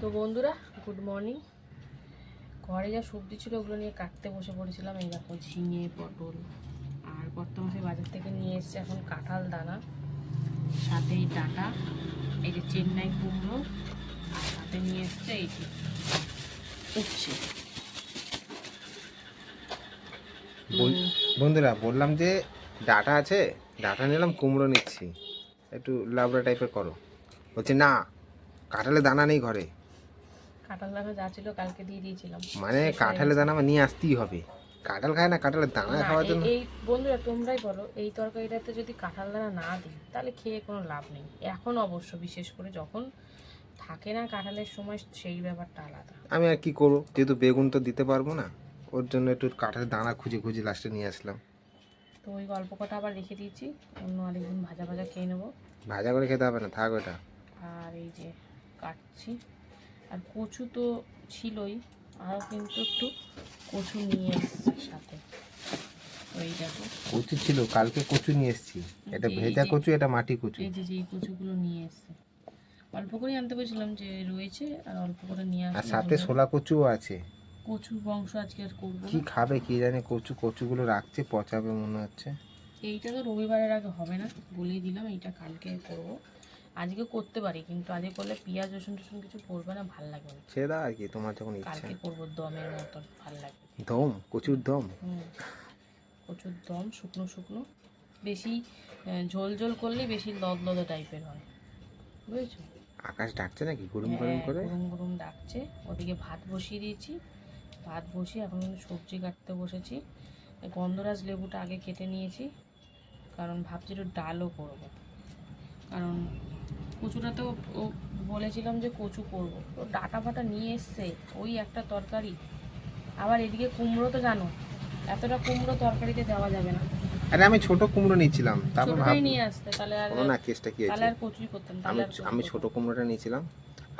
তো বন্ধুরা good morning ঘরে যা সবজি ছিল ওগুলো নিয়ে কাটতে বসে পড়েছিলাম এই দেখো ঝিঙে, পটল আর বর্তমানে বাজার থেকে নিয়ে এসছে এখন কাঁঠাল দানা সাথে এই ডাটা, এই যে চেন্নাই কুমড়ো, আর সাথে নিয়ে এসছে এই যে উচ্ছে। বন্ধুরা, বললাম যে ডাটা আছে, ডাটা নিলাম, কুমড়ো নিচ্ছি। একটু লাবড়া টাইপের করো। বলছে, না, কাঁঠালে দানা নেই ঘরে। কাঁঠাল দানা যা ছিল কালকে দিয়ে দিয়েছিলাম। মানে শেষ হয়ে কাঁঠালে দানা আমার নিয়ে আসতেই হবে। কাঁঠাল খায় না কাঁঠালের দানা খাওয়ার জন্য। এই বন্ধুরা তোমরাই বলো এই তরকারিটাতে যদি কাঁঠাল দানা না দিই তাহলে খেয়ে কোনো লাভ নেই। এখন অবশ্য বিশেষ করে যখন থাকে না কাঁঠালের সময় সেই ব্যাপারটা আলাদা। আমি আর কি করব? যেহেতু বেগুন তো দিতে পারব না ওর জন্য একটু কাঁঠালের দানা খুঁজে খুঁজে লাস্টে নিয়ে আসলাম। তো ওই গল্প কটা আবার রেখে দিয়েছি অন্য আরেকদিন ভাজা ভাজা খেয়ে নেব। ভাজা করে খেতে হবে না থাক ওটা। আর এই যে কাটছি। আর কচু তো ছিলই আরও কিন্তু একটু কচু নিয়ে এসছে সাথে। ওই দেখো। কচু ছিল কালকে কচু নিয়ে এসেছি। এটা ভেজা কচু এটা মাটি কচু। এই যে এই কচুগুলো নিয়ে এসছে। অল্প করে আনতে বলছিলাম যে রয়েছে আর অল্প করে নিয়ে আর সাথে। ছোলা কচুও আছে। কচুর বংশ আজকে আর করব কি খাবে কি জানে কচু কচুগুলো রাখছে পচাবে মনে হচ্ছে। এইটা তো রবিবারের আগে হবে না বলেই দিলাম এইটা কালকে করব। আজকে করতে পারি কিন্তু আজকে করলে পেঁয়াজ রসুন টসুন কিছু পড়বে না ভালো লাগবে না। ছেড়ে দাও আর কি তোমার যখন ইচ্ছা। কালকে করব দমের মতন ভালো লাগবে। দম কচুর দম। হুম প্রচুর দম শুকনো শুকনো। বেশি ঝোল ঝোল করলেই বেশি লদ লদ টাইপের হয়। বুঝেছ? আকাশ ডাকছে নাকি? গরম গরম হ্যাঁ, করে? গরম গরম ডাকছে। ওদিকে ভাত বসিয়ে দিয়েছি। ভাত বসিয়ে এখন সবজি কাটতে বসেছি। গন্ধরাজ লেবুটা আগে কেটে নিয়েছি কারণ ভাবছি একটু ডালও করব। কারণ কচুটা তো ও বলেছিলাম যে কচু করব। তো ডাটা ফাটা নিয়ে এসছে ওই একটা তরকারি। আবার এদিকে কুমড়ো তো জানো এতটা কুমড়ো তরকারিতে দেওয়া যাবে না। আরে আমি ছোট কুমড়ো নিয়েছিলাম তারপর ভাব নিয়ে আসতে তাহলে আর কোনো না কেসটা কি তাহলে আর কচুই করতাম আমি তাহলে আমি ছোট কুমড়োটা নিয়েছিলাম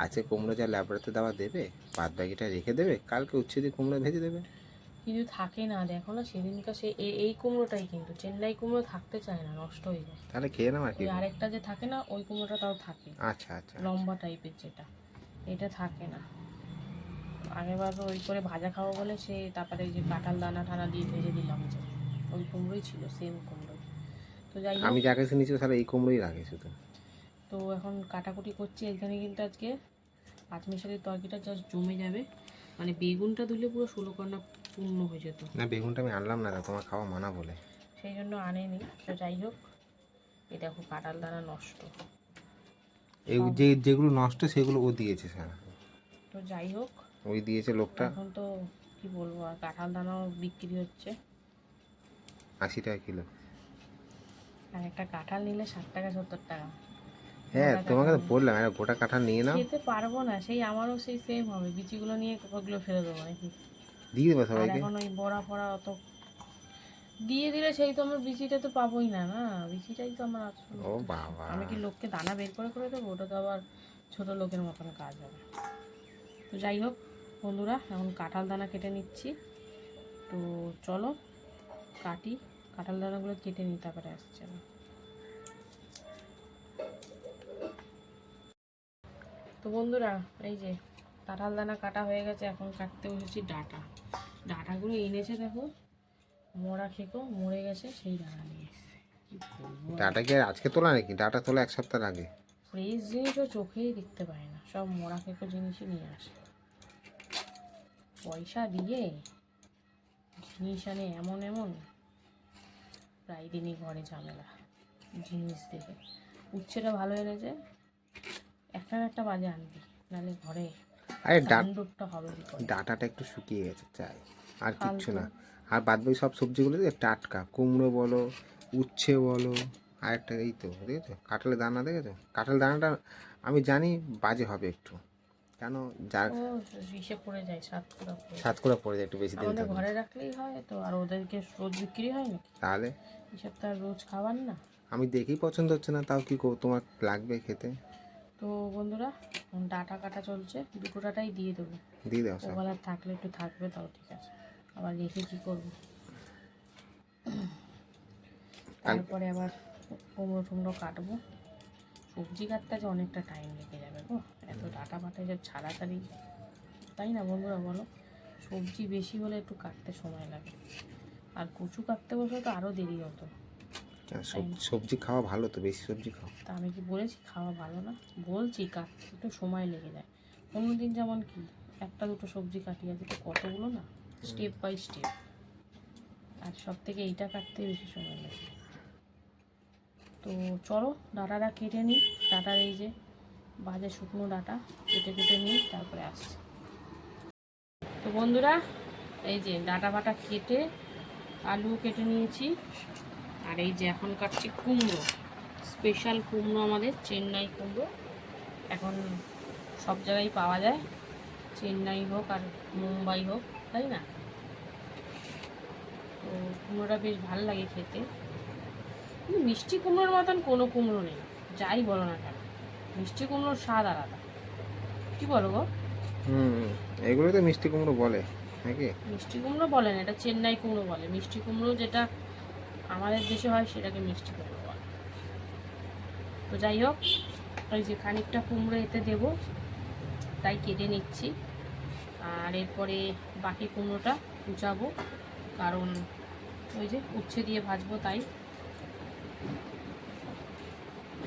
আজকে কুমড়ো যা ল্যাবড়াতে দেওয়া দেবে বাদ বাকিটা রেখে দেবে কালকে উচ্ছে দিয়ে কুমড়ো ভেজে দেবে। কিন্তু থাকে না দেখো না সেদিনকার সে এই কুমড়োটাই কিন্তু চেন্নাই কুমড়ো থাকতে চায় না নষ্ট হয়ে যায়। তাহলে খেয়ে নাও আর কি। আরেকটা যে থাকে না ওই কুমড়োটা তাও থাকে। আচ্ছা আচ্ছা লম্বা টাইপের যেটা এটা থাকে না। আগেবার ওই করে ভাজা খাব বলে সে তারপরে এই যে কাঁঠাল দানা টানা দিয়ে ভেজে দিলাম যে ওই কুমড়োই ছিল সেম কুমড়ো। তো যাই আমি যাকে শুনেছি তাহলে এই কুমড়োই রাখে শুধু। তো এখন কাটাকুটি করছি এখানে কিন্তু আজকে। পাঁচমিশালির তরকারিটা জাস্ট জমে যাবে। মানে বেগুনটা দিলে পুরো ষোলো কন্যা পূর্ণ হয়ে যেত। না বেগুনটা আমি আনলাম না তোমার খাওয়া মানা বলে। সেই জন্য আনেনি তো যাই হোক এই দেখো কাঁঠাল দানা নষ্ট। এই যে যেগুলো নষ্ট সেগুলো ও দিয়েছে স্যার। তো যাই হোক ওই দিয়েছে লোকটা। এখন তো কি বলব আর কাঁঠাল দানাও বিক্রি হচ্ছে। আশি টাকা কিলো। আর একটা কাঁঠাল নিলে ষাট টাকা সত্তর টাকা। হ্যাঁ তোমাকে তো বললাম একটা গোটা কাঁঠাল নিয়ে নাও। খেতে পারব না সেই আমারও সেই সেম হবে। বিচিগুলো নিয়ে ওগুলো ফেলে দেবো নাকি? দিয়ে দেবো সবাইকে? এখন ওই বড়া ফড়া অত দিয়ে দিলে সেই তো আমার বিচিটা তো পাবোই না না? বিচিটাই তো আমার আসল ও বাবা। আমি কি লোককে দানা বের করে করে দেবো? ওটা তো আবার ছোট লোকের মতন কাজ হবে। তো যাই হোক বন্ধুরা এখন কাঁঠাল দানা কেটে নিচ্ছি। তো চলো কাটি। কাঁঠাল দানাগুলো কেটে নিই তারপরে আসছে না। তো বন্ধুরা এই যে কাঁঠাল দানা কাটা হয়ে গেছে এখন কাটতে বসেছি ডাটা। ডাটাগুলো এনেছে দেখো মরা খেকো মরে গেছে সেই ডাটা নিয়ে এসছে। ডাটা কি আজকে তোলা নাকি? ডাটা তোলা এক সপ্তাহ আগে। ফ্রেশ জিনিসও চোখেই দেখতে পায় না সব মরা খেকো জিনিসই নিয়ে আসে। পয়সা দিয়ে জিনিস আনে এমন এমন প্রায় দিনই ঘরে ঝামেলা জিনিস দেখে। উচ্ছেটা ভালো এনেছে একটা একটা বাজে আনবি নাহলে ঘরে আরে ডাটাটা একটু শুকিয়ে গেছে চাই। আর কিচ্ছু না। আর বাদ বাকি সব সবজিগুলো দেখে টাটকা। কুমড়ো বলো উচ্ছে বলো আর একটা এই তো দেখেছ? কাঁঠালের দানা দেখেছ? কাঁঠাল দানাটা আমি জানি বাজে হবে একটু। কেন? যার ইসে পড়ে যায় সাত করে পড়ে যায়। একটু বেশি দিন আমাদের ঘরে রাখলেই হয় তো আর ওদেরকে রোজ বিক্রি হয় নাকি? তাহলে? এসব তো আর রোজ খাবার না? আমি দেখেই পছন্দ হচ্ছে না তাও কি তোমার লাগবে খেতে? তো বন্ধুরা ডাটা কাটা চলছে দুটো ডাটাই দিয়ে দেবো। দিয়ে দাও সব ওবেলার থাকলে একটু থাকবে তাও ঠিক আছে। আবার রেখে কী করব? তারপরে আবার কুমড়ো টুমড়ো কাটবো। সবজি কাটতে আছে অনেকটা টাইম লেগে যাবে গো। এত ডাটা ফাটা যে ছাড়াতাড়ি তাই না বন্ধুরা বলো? সবজি বেশি হলে একটু কাটতে সময় লাগে। আর কচু কাটতে বসে তো আরও দেরি হতো। সবজি খাওয়া ভালো তো? বেশি সবজি খাও? তা আমি কি বলেছি? খাওয়া ভালো না? বলছি কাটতে একটু সময় লেগে যায়। অন্যদিন যেমন কি একটা দুটো সবজি কাটি আজকে তো কতগুলো না? Step by step. আর সব থেকে এইটা কাটতে বেশি সময় লাগে। তো চলো ডাটাটা কেটে নিই। ডাটার এই যে বাজে শুকনো ডাটা কেটে কেটে নিই তারপরে আসছি। তো বন্ধুরা এই যে ডাটা বাটা কেটে আলু কেটে নিয়েছি। আর এই যে এখন কাটছি কুমড়ো। স্পেশাল কুমড়ো আমাদের চেন্নাই কুমড়ো। এখন সব জায়গায় পাওয়া যায়। চেন্নাই হোক আর মুম্বাই হোক তাই না? তো কুমড়োটা বেশ ভালো লাগে খেতে। কিন্তু মিষ্টি কুমড়োর মতন কোনো কুমড়ো নেই। যাই বলো না কেন মিষ্টি কুমড়োর স্বাদ আলাদা। কি বলো গো? হুম এগুলো তো মিষ্টি কুমড়ো বলে নাকি? মিষ্টি কুমড়ো বলে না এটা চেন্নাই কুমড়ো বলে। মিষ্টি কুমড়ো যেটা আমাদের দেশে হয় সেটাকে মিষ্টি কুমড়ো বলে। তো যাই হোক, ওই যে খানিকটা কুমড়ো এতে দেবো, তাই কেটে নিচ্ছি। আর এরপরে বাকি কুমড়োটা কুচাবো, কারণ ওই যে উচ্ছে দিয়ে ভাজবো তাই।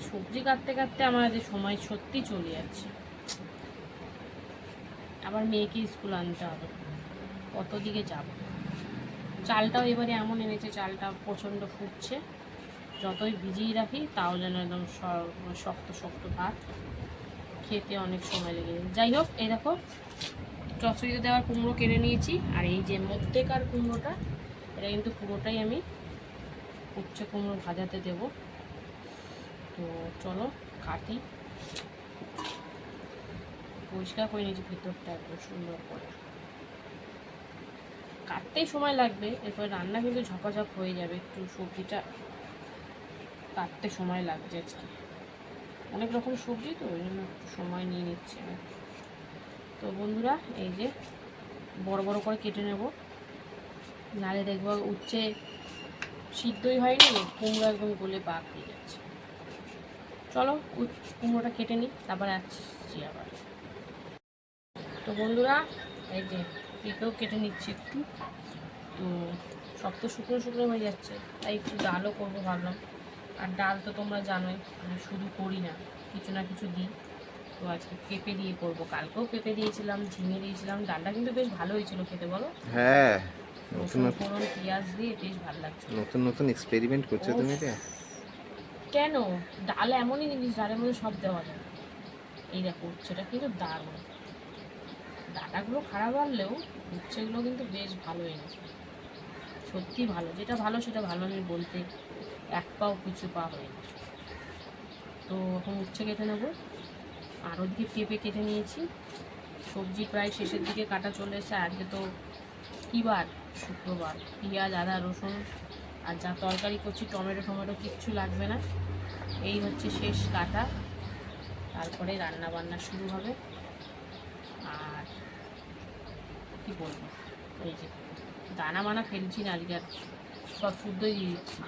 সবজি কাটতে কাটতে আমাদের সময় সত্যি চলে যাচ্ছে। আবার মেয়েকে স্কুল আনতে হবে, কত দিকে যাব? চালটাও এবারে এমন এনেছে, চালটা প্রচণ্ড ফুটছে। যতই ভিজিয়ে রাখি, তাও যেন একদম শক্ত শক্ত ভাত। খেতে অনেক সময় লেগে যায়। যাই হোক, এই দেখো চচড়িতে দেওয়ার কুমড়ো কেড়ে নিয়েছি। আর এই যে মধ্যেকার কুমড়োটা, এটা কিন্তু পুরোটাই আমি উচ্ছে কুমড়ো ভাজাতে দেব। তো চলো, কাটি। পরিষ্কার করে নিয়েছি, ভিতরটা একদম সুন্দর করে। কাটতেই সময় লাগবে, এরপর রান্না কিন্তু ঝপাঝপ হয়ে যাবে, একটু সবজিটা কাটতে সময় লাগছে আজকে। অনেক রকম সবজি তো, ওই জন্য একটু সময় নিয়ে নিচ্ছে আমি তো বন্ধুরা, এই যে বড় বড় করে কেটে নেব। নালে দেখব উচ্ছে সিদ্ধই হয়নি, কুমড়ো একদম গলে পাক হয়ে যাচ্ছে। চলো কুমড়োটা কেটে নিই, তারপরে আসছি আবার। তো বন্ধুরা, এই যে পেঁপেও কেটে নিচ্ছি একটু। তো সব তো শুকনো শুকনো হয়ে যাচ্ছে তাই একটু ডালও করব ভাবলাম। আর ডাল তো তোমরা জানোই আমি শুধু করি না কিছু না কিছু দিই। তো আজকে পেঁপে দিয়ে করব কালকেও পেঁপে দিয়েছিলাম ঝিঙে দিয়েছিলাম ডালটা কিন্তু বেশ ভালো হয়েছিল খেতে বলো? হ্যাঁ নতুন রসুন নতুন ফোড়ন পেঁয়াজ দিয়ে বেশ ভালো লাগছে। নতুন নতুন এক্সপেরিমেন্ট করছ তুমি রে কেন? ডাল এমনই জিনিস ডালের মধ্যে সব দেওয়া যায়। এই দেখো উচ্ছেটা কিন্তু দারুণ। ডাটাগুলো খারাপ আনলেও উচ্ছেগুলো কিন্তু বেশ ভালো এনেছে সত্যি ভালো, যেটা ভালো সেটা ভালো আমি বলতে এক পাও কিছু পা হয়ে তো এখন উচ্ছে কেটে নেব। আর ওদিকে পেঁপে কেটে নিয়েছি। সবজি প্রায় শেষের দিকে কাটা চলে এসেছে। আজকে তো কী বার শুক্রবার। পেঁয়াজ, আদা, রসুন আর যা তরকারি করছি, টমেটো টমেটো কিচ্ছু লাগবে না। এই হচ্ছে শেষ কাটা। তারপরে রান্না বান্না শুরু হবে আর কি বলব এই যে, দানা মানা ফেলছি না, আজকে আর সব শুদ্ধই দিয়ে দিচ্ছি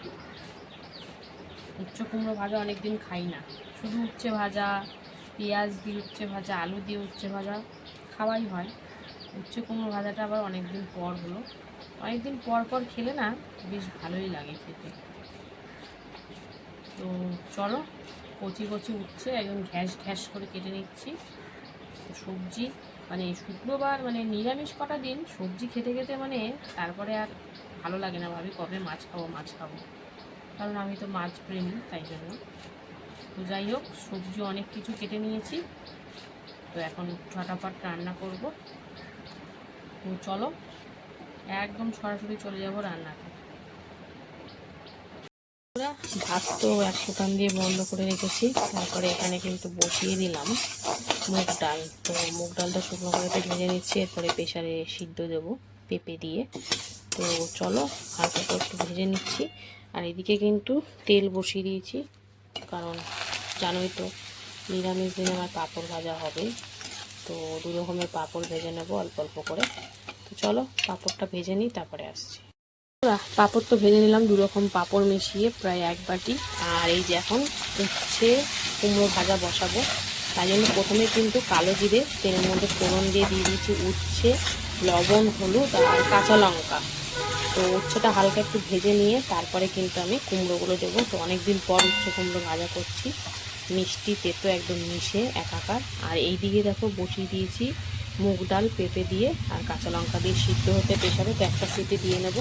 উচ্চ কুমড়ো ভাজা অনেকদিন খাই না। শুধু উচ্ছে ভাজা, পেঁয়াজ দিয়ে উচ্ছে ভাজা, আলু দিয়ে উচ্ছে ভাজা খাওয়াই হয়। উচ্ছে কুমড়ো ভাজাটা আবার অনেকদিন পর হলো। অনেকদিন পর পর খেলে না বেশ ভালোই লাগে খেতে। তো চলো, কচি কচি উঠছে একদম ঘ্যাস ঘ্যাস করে কেটে নিচ্ছি। সবজি মানে শুক্রবার মানে নিরামিষ কটা দিন সবজি খেতে খেতে মানে তারপরে আর ভালো লাগে না ভাবি কবে মাছ খাব মাছ খাব। কারণ আমি তো মাছ প্রেমী, তাই জন্য। তো যাই হোক, সবজি অনেক কিছু কেটে নিয়েছি। তো এখন ঝটাপট রান্না করব। তো চলো, একদম সরাসরি চলে যাব রান্নাতে। ভাত তো এক ফোটান দিয়ে বন্ধ করে রেখেছি। তারপরে এখানে কিন্তু বসিয়ে দিলাম মুগ ডাল। তো মুগ ডালটা শুকনো করে ভেজে নিচ্ছি, এরপরে প্রেশারে সিদ্ধ দেবো পেঁপে দিয়ে। তো চলো হালকা করে একটু ভেজে নিচ্ছি। আর এদিকে কিন্তু তেল বসিয়ে দিয়েছি, কারণ জানোই তো, নিরামিষ দিনে আমার পাঁপড় ভাজা হবে। তো দু রকমের পাঁপড় ভেজে নেব অল্প অল্প করে। তো চলো, পাঁপড়টা ভেজে নিই, তারপরে আসছি। পাঁপড় তো ভেজে নিলাম দু রকম পাঁপড় মিশিয়ে প্রায় এক বাটি। আর এই যে এখন উচ্ছে কুমড়ো ভাজা বসাবো। তাই জন্য প্রথমে কিন্তু কালো জিরে, তেলের মধ্যে ফোড়ন দিয়ে দিয়ে দিয়েছি, উচ্ছে, লবণ, হলুদ আর কাঁচা লঙ্কা। তো উচ্ছেটা হালকা একটু ভেজে নিয়ে তারপরে কিন্তু আমি কুমড়োগুলো দেবো। তো অনেক দিন পর উচ্ছে কুমড়ো ভাজা করছি। মিষ্টি তেতো একদম মিশে একাকার। আর এই দিকে দেখো বসিয়ে দিয়েছি মুগ ডাল, পেঁপে দিয়ে আর কাঁচা লঙ্কা দিয়ে সিদ্ধ হতে প্রেশারে তো একটা সিটি দিয়ে নেব।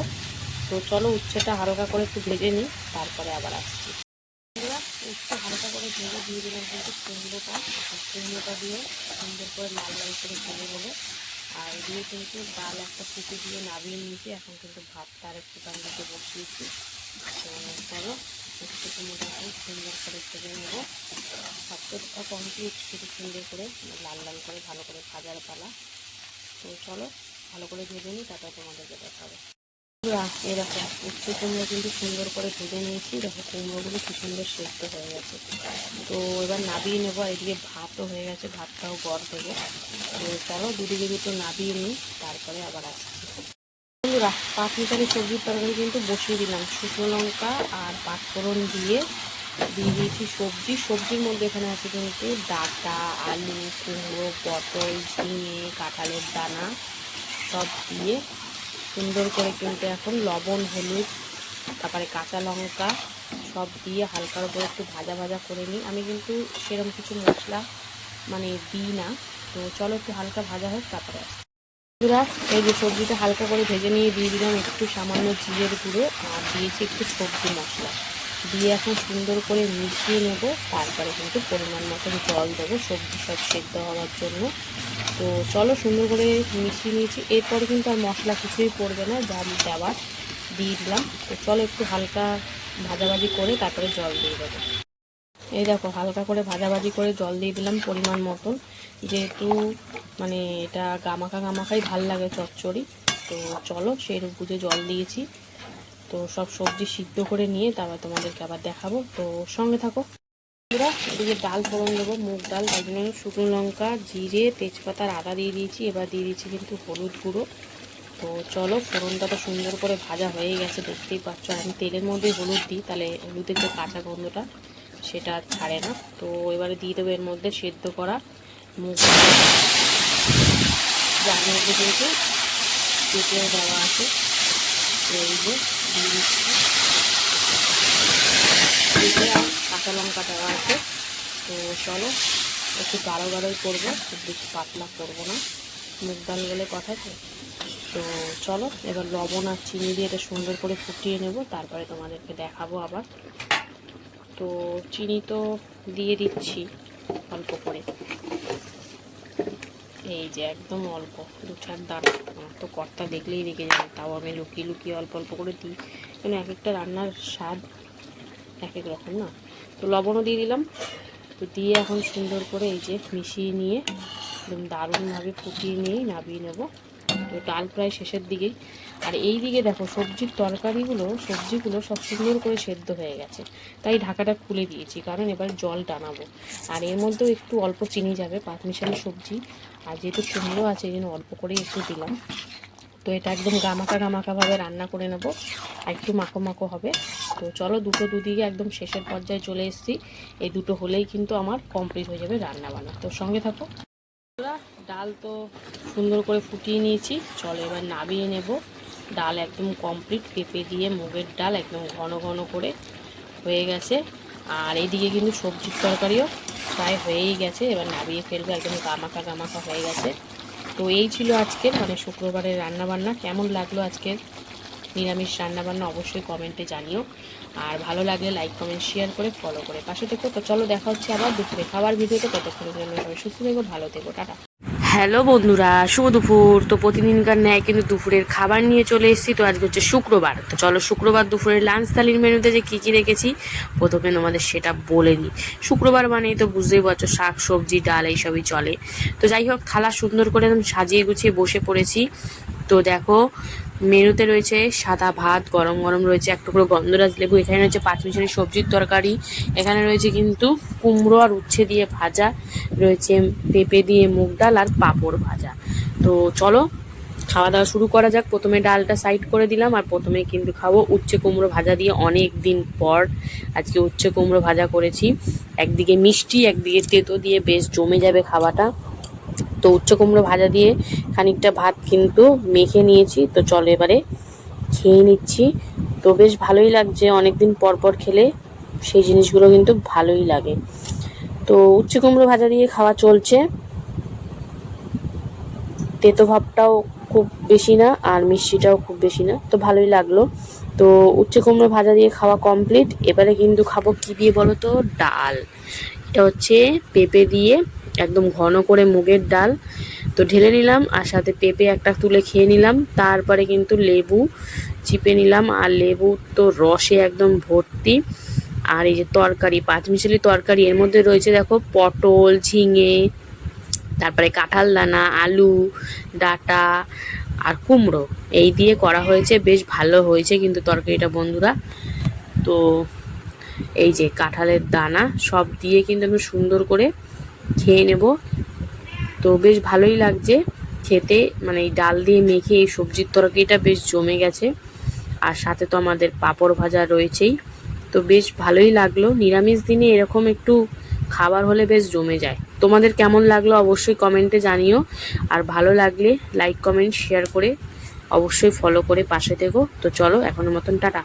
তো চলো উচ্ছেটা হালকা করে একটু ভেজে নিই, তারপরে আবার আসছি। উচ্ছে হালকা করে ভেজে দিয়ে দিলাম কিন্তু কুমড়োটা কুমড়োটা দিয়ে সুন্দর করে লাল লাল করে ভেজে নেব। আর দিয়ে কিন্তু ডাল একটা ফুটে দিয়ে নামিয়ে নিয়েছি, এখন কিন্তু ভাতটা আর একটু তার মধ্যে বসিয়েছি। তো চলো উচ্ছে কুমড়োটা এখন সুন্দর করে ভেজে নেব। ভাতটা কমপ্লিট শুধু সুন্দর করে লাল লাল করে ভালো করে ভাজার পালা। তো চলো, ভালো করে ভেজে নিই, তারপর তোমাদেরকে দেখাবো। দেখো উচ্ছে কুমড়ো কিন্তু সুন্দর করে ভেজে নিয়েছি। দেখো কুমড়োগুলো কি সুন্দর সেদ্ধ হয়ে গেছে। তো এবার নাবিয়ে নেব এদিকে ভাতও হয়ে গেছে, ভাতটাও গড় দেবে তো চলো দুদিকে দুটো নাবিয়ে নিই, তারপরে আবার আসছি। বন্ধুরা পাঁচ মিটারের সবজির তরকারি কিন্তু বসিয়ে দিলাম। শুকনো লঙ্কা আর পাঁচফোড়ন দিয়ে দিয়ে দিয়েছি সবজি। সবজির মধ্যে এখানে আছে কিন্তু ডাটা, আলু, কুমড়ো, পটল, ঝিঙে, কাঁঠালের দানা সব দিয়ে সুন্দর করে কিন্তু এখন লবণ, হলুদ, তারপরে কাঁচা লঙ্কা সব দিয়ে হালকার উপরে একটু ভাজা ভাজা করে নিই। আমি কিন্তু সেরকম কিছু মশলা মানে দিই না। তো চলো একটু হালকা ভাজা হোক, তারপরে বন্ধুরা, এই যে সবজিটা হালকা করে ভেজে নিয়ে দিয়ে দিলাম একটু সামান্য জিরের গুঁড়ো আর দিয়েছি একটু সবজি মশলা। দিয়ে এখন সুন্দর করে মিশিয়ে নেব, তারপরে কিন্তু পরিমাণ মতো জল দেবো, সবজি সব সেদ্ধ হওয়ার জন্য। তো চলো সুন্দর করে মিশিয়ে নিয়েছি। এরপরে কিন্তু আর মশলা কিছুই পড়বে না, যা দেওয়ার দিয়ে দিলাম। তো চলো একটু হালকা ভাজাভাজি করে তারপরে জল দিয়ে দেবো। এই দেখো, হালকা করে ভাজাভাজি করে জল দিয়ে দিলাম পরিমাণ মতন। যেহেতু মানে এটা গামাখা গামাখাই ভালো লাগে চচ্চড়ি, তো চলো সেই বুঝে জল দিয়েছি। তো সব সবজি সিদ্ধ করে নিয়ে তারপর তোমাদেরকে আবার দেখাবো। তো সঙ্গে থাকো। বন্ধুরা এদিকে ডাল ফোড়ন দেবো, মুগ ডাল তাই জন্য শুকনো লঙ্কা, জিরে, তেজপাতার আদা দিয়ে দিয়েছি, এবার দিয়ে দিয়েছি কিন্তু হলুদ গুঁড়ো। তো চলো ফোড়নটা তো সুন্দর করে ভাজা হয়ে গেছে, দেখতেই পাচ্ছ আমি তেলের মধ্যে হলুদ দিই, তাহলে হলুদের যে কাঁচা গন্ধটা সেটা ছাড়ে না। তো এবারে দিয়ে দেবো এর মধ্যে সেদ্ধ করা মুগ ডাল। মধ্যে কিন্তু পেঁপেও দেওয়া আছে দিয়ে দিচ্ছি। কাঁচা লঙ্কা দেওয়া আছে। তো চলো, একটু গাঢ় গাঢ়ই করব খুব বেশি পাতলা করব না। মুগ ডাল বলে কথা তো। তো চলো, এবার লবণ আর চিনি দিয়ে এটা সুন্দর করে ফুটিয়ে নেব, তারপরে তোমাদেরকে দেখাবো আবার। তো চিনি তো দিয়ে দিচ্ছি অল্প করে। এই যে একদম অল্প, দু চার দানা। আমার তো কর্তা দেখলেই রেখে যাবে, তাও আমি লুকিয়ে লুকিয়ে অল্প অল্প করে দিই। কেন এক একটা রান্নার স্বাদ এক এক রকম না? তো লবণও দিয়ে দিলাম। তো দিয়ে এখন সুন্দর করে এই যে মিশিয়ে নিয়ে একদম দারুণভাবে ফুটিয়ে নিয়েই নামিয়ে নেব। তো ডাল প্রায় শেষের দিকেই। আর এই দিকে দেখো সবজির তরকারিগুলো, সবজিগুলো সব সুন্দর করে সেদ্ধ হয়ে গেছে। তাই ঢাকাটা খুলে দিয়েছি, কারণ এবার জল টানাবো। আর এর মধ্যেও একটু অল্প চিনি যাবে পাঁচমিশালি সবজি। আর যেহেতু কুমড়ো আছে, এই জন্য অল্প করেই একটু দিলাম। তো এটা একদম গামাকা গামাকাভাবে রান্না করে নেব। একটু মাখো মাখো হবে। তো চলো দুটো দুদিকে একদম শেষের পর্যায়ে চলে এসেছি। এই দুটো হলেই কিন্তু আমার কমপ্লিট হয়ে যাবে রান্না বান্না তো সঙ্গে থাকো। ডাল তো সুন্দর করে ফুটিয়ে নিয়েছি। চলো এবার নাবিয়ে নেব। ডাল একদম কমপ্লিট পেঁপে দিয়ে মুগের ডাল একদম ঘন ঘন করে হয়ে গেছে। আর এইদিকে কিন্তু সবজির তরকারিও প্রায় হয়েই গেছে। এবার নাবিয়ে ফেলব। একদম গামাকা গামাকা হয়ে গেছে। তো এই ছিল আজকের মানে শুক্রবারের রান্নাবান্না। কেমন লাগল আজকের নিরামিষ রান্নাবান্না অবশ্যই কমেন্টে জানিও। আর ভালো লাগলে লাইক কমেন্ট শেয়ার করে ফলো করে পাশে থেকো। তো চলো দেখা হচ্ছে আবার দুপুরে খাবার ভিডিওতে। ততক্ষণের জন্য সবাই সুস্থ থেকো, ভালো থেকো, টাটা। হ্যালো বন্ধুরা, শুভ দুপুর। তো প্রতিদিনকার ন্যায় কিন্তু দুপুরের খাবার নিয়ে চলে এসেছি। তো আজকে হচ্ছে শুক্রবার। তো চলো শুক্রবার দুপুরের লাঞ্চ থালির মেনুতে যে কী কী রেখেছি, প্রথমে তোমাদের সেটা বলে দিই শুক্রবার মানেই তো বুঝতেই পারছ, শাক, সবজি, ডাল, এইসবই চলে। তো যাই হোক, থালা সুন্দর করে একদম সাজিয়ে গুছিয়ে বসে পড়েছি। তো দেখো, মেনুতে রয়েছে সাদা ভাত, গরম গরম রয়েছে এক টুকরো গন্ধরাজ লেবু, এখানে রয়েছে পাঁচ মিশালি সবজির তরকারি, এখানে রয়েছে কিন্তু কুমড়ো আর উচ্ছে দিয়ে ভাজা, রয়েছে পেঁপে দিয়ে মুগ ডাল আর পাঁপড় ভাজা। তো চলো, খাওয়া দাওয়া শুরু করা যাক। প্রথমে ডালটা সাইড করে দিলাম আর প্রথমে কিন্তু খাব উচ্ছে কুমড়ো ভাজা দিয়ে অনেক দিন পর আজকে উচ্ছে কুমড়ো ভাজা করেছি। একদিকে মিষ্টি, একদিকে তেতো দিয়ে বেশ জমে যাবে খাওয়াটা। তো উচ্ছে কুমড়ো ভাজা দিয়ে খানিকটা ভাত কিন্তু মেখে নিয়েছি। তো চলো এবারে খেয়ে নিচ্ছি। তো বেশ ভালোই লাগছে অনেকদিন পর পর খেলে, সেই জিনিসগুলো কিন্তু ভালোই লাগে। তো উচ্ছে কুমড়ো ভাজা দিয়ে খাওয়া চলছে। তেতো ভাবটাও খুব বেশি না, আর মিষ্টিটাও খুব বেশি না। তো ভালোই লাগল। তো উচ্ছে কুমড়ো ভাজা দিয়ে খাওয়া কমপ্লিট। এবারে কিন্তু খাব কি দিয়ে বলো তো? ডাল। এটা হচ্ছে পেঁপে দিয়ে একদম ঘন করে মুগের ডাল। তো ঢেলে নিলাম আর সাথে পেঁপে একটা তুলে খেয়ে নিলাম। তারপরে কিন্তু লেবু চিপে নিলাম আর লেবু তো রসে একদম ভর্তি। আর এই যে তরকারি, পাঁচমিশালি তরকারি, এর মধ্যে রয়েছে দেখো পটল, ঝিঙে, তারপরে কাঁঠাল দানা আলু, ডাটা আর কুমড়ো। এই দিয়ে করা হয়েছে, বেশ ভালো হয়েছে কিন্তু তরকারিটা বন্ধুরা। তো এই যে কাঁঠালের দানা সব দিয়ে কিন্তু আমি সুন্দর করে খেয়ে নেব। তো বেশ ভালোই লাগছে খেতে। মানে এই ডাল দিয়ে মেখে এই সবজির তরকারিটা বেশ জমে গেছে। আর সাথে তো আমাদের পাঁপড় ভাজা রয়েছেই। তো বেশ ভালোই লাগল। নিরামিষ দিনে এরকম একটু খাবার হলে বেশ জমে যায়। তোমাদের কেমন লাগল অবশ্যই কমেন্টে জানিও। আর ভালো লাগলে লাইক, কমেন্ট, শেয়ার করে অবশ্যই ফলো করে পাশে থেকো। তো চলো এখনের মতন টাটা।